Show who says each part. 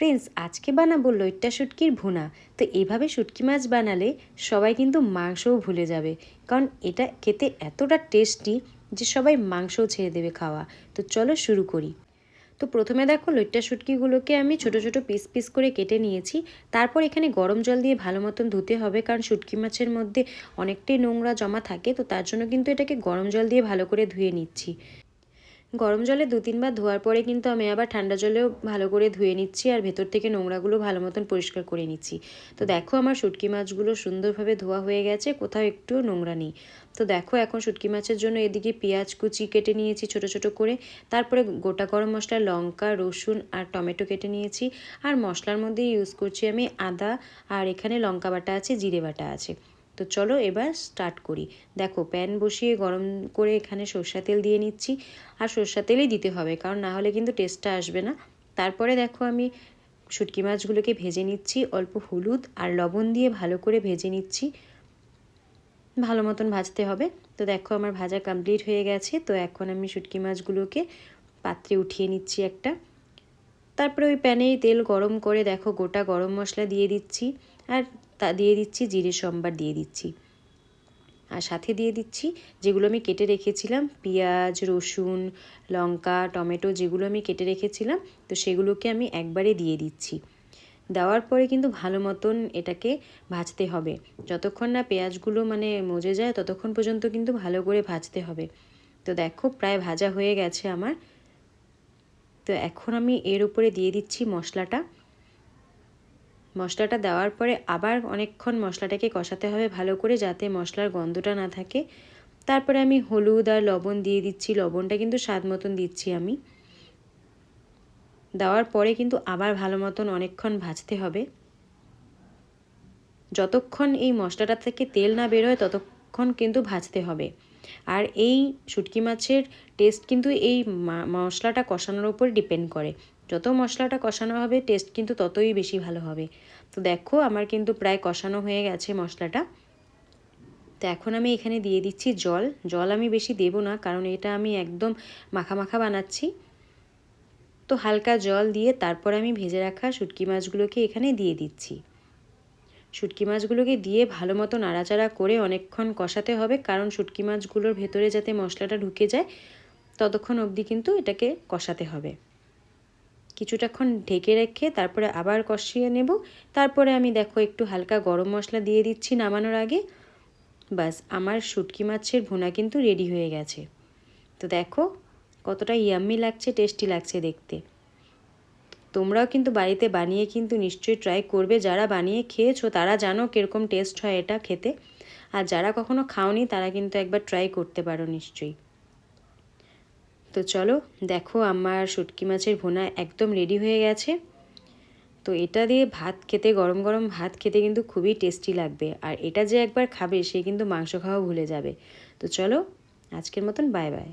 Speaker 1: Friends আজকে বানাবো লইট্টা শুটকির ভুনা। তো এইভাবে শুটকি মাছ বানালে সবাই কিন্তু মাংসও ভুলে যাবে। কারণ এটা খেতে এতটা টেস্টি যে সবাই মাংসও ছেড়ে দেবে খাওয়া। তো চলো শুরু করি। তো প্রথমে দেখো লইট্টা শুটকিগুলোকে আমি ছোট ছোট পিস পিস করে কেটে নিয়েছি। তারপর এখানে গরম জল দিয়ে ভালো মতন ধুতে হবে, কারণ শুটকি মাছের মধ্যে অনেকটাই নোংরা জমা থাকে। তো তার জন্য কিন্তু এটাকে গরম জল দিয়ে ভালো করে ধুয়ে নিচ্ছি। গরম জলে দু তিনবার ধোয়ার পরে কিন্তু আমি আবার ঠান্ডা জলেও ভালো করে ধুয়ে নিচ্ছি আর ভেতর থেকে নোংরাগুলো ভালো মতন পরিষ্কার করে নিচ্ছি। তো দেখো আমার শুটকি মাছগুলো সুন্দরভাবে ধোয়া হয়ে গেছে, কোথাও একটুও নোংরা নেই। তো দেখো এখন শুটকি মাছের জন্য এদিকে পেঁয়াজ কুচি কেটে নিয়েছি ছোট ছোট করে, তারপরে গোটা গরম মশলা, লঙ্কা, রসুন আর টমেটো কেটে নিয়েছি। আর মশলার মধ্যে ইউজ করছি আমি আদা আর এখানে লঙ্কা বাটা আছে, জিরে বাটা আছে। তো চলো এবার স্টার্ট করি। দেখো প্যান বসিয়ে গরম করে এখানে সর্ষা তেল দিয়ে নিচ্ছি। আর সর্ষা তেলই দিতে হবে, কারণ না হলে কিন্তু টেস্টটা আসবে না। তারপরে দেখো আমি শুটকি মাছগুলোকে ভেজে নিচ্ছি, অল্প হলুদ আর লবণ দিয়ে ভালো করে ভেজে নিচ্ছি। ভালো মতন ভাজতে হবে। তো দেখো আমার ভাজা কমপ্লিট হয়ে গেছে, তো এখন আমি শুটকি মাছগুলোকে পাত্রে উঠিয়ে নিচ্ছি একটা। তারপরে ওই প্যানেই তেল গরম করে দেখো, গোটা গরম মশলা দিয়ে দিচ্ছি। আর তা দিয়ে দিচ্ছি, জিরে সম্বার দিয়ে দিচ্ছি। আর সাথে দিয়ে দিচ্ছি যেগুলো আমি কেটে রেখেছিলাম, পেঁয়াজ, রসুন, লঙ্কা, টমেটো যেগুলো আমি কেটে রেখেছিলাম, তো সেগুলোকে আমি একবারে দিয়ে দিচ্ছি। দেওয়ার পরে কিন্তু ভালো মতন এটাকে ভাজতে হবে। যতক্ষণ না পেঁয়াজগুলো মানে মজে যায়, ততক্ষণ পর্যন্ত কিন্তু ভালো করে ভাজতে হবে। তো দেখো প্রায় ভাজা হয়ে গেছে আমার। তো এখন আমি এর উপরে দিয়ে দিচ্ছি মশলাটা। মশলাটা দেওয়ার পরে আবার অনেকক্ষণ মশলাটাকে কষাতে হবে ভালো করে যাতে মশলার গন্ধটা না থাকে। তারপরে আমি হলুদ আর লবণ দিয়ে দিচ্ছি। লবণটা কিন্তু স্বাদ মতন দিচ্ছি আমি। দেওয়ার পরে কিন্তু আবার ভালো মতন অনেকক্ষণ ভাজতে হবে। যতক্ষণ এই মশলাটা থেকে তেল না বেরোয় ততক্ষণ কিন্তু ভাজতে হবে। আর এই শুটকি মাছের টেস্ট কিন্তু এই মশলাটা কষানোর উপর ডিপেন্ড করে। যত মশলাটা কষানো হবে টেস্ট কিন্তু ততই বেশি ভালো হবে। তো দেখো, আমার কিন্তু প্রায় কষানো হয়ে গেছে মশলাটা। তো এখন আমি এখানে দিয়ে দিচ্ছি জল। জল আমি বেশি দেব না, কারণ এটা আমি একদম মাখা মাখা বানাচ্ছি। তো হালকা জল দিয়ে তারপর আমি ভেজে রাখা শুটকি মাছগুলোকে এখানে দিয়ে দিচ্ছি। শুটকি মাছগুলোকে দিয়ে ভালো মতো নাড়াচাড়া করে অনেকক্ষণ কষাতে হবে, কারণ শুটকি মাছগুলোর ভেতরে যাতে মশলাটা ঢুকে যায়, ততক্ষণ অবধি কিন্তু এটাকে কষাতে হবে। কিছুটাক্ষণ ঢেকে রেখে তারপরে আবার কষিয়ে নেব। তারপরে আমি দেখো একটু হালকা গরম মশলা দিয়ে দিচ্ছি নামানোর আগে। বাস আমার শুটকি মাছের ভুনা কিন্তু রেডি হয়ে গেছে। তো দেখো কতটা ইয়াম্মি লাগছে, টেস্টি লাগছে দেখতে। তোমরাও কিন্তু বাড়িতে বানিয়ে কিন্তু নিশ্চয়ই ট্রাই করবে। যারা বানিয়ে খেয়েছো, তারা জানো কীরকম টেস্ট হয় এটা খেতে। আর যারা কখনো খাওনি, তারা কিন্তু একবার ট্রাই করতে পারো নিশ্চয়ই। তো চলো, দেখো আমার শুটকি মাছের ভোনা একদম রেডি হয়ে গেছে। তো এটা দিয়ে ভাত খেতে, গরম গরম ভাত খেতে কিন্তু খুবই টেস্টি লাগবে। আর এটা যে একবার খাবে, সে কিন্তু মাংস খাওয়া ভুলে যাবে। তো চলো, আজকের মতন বাই বাই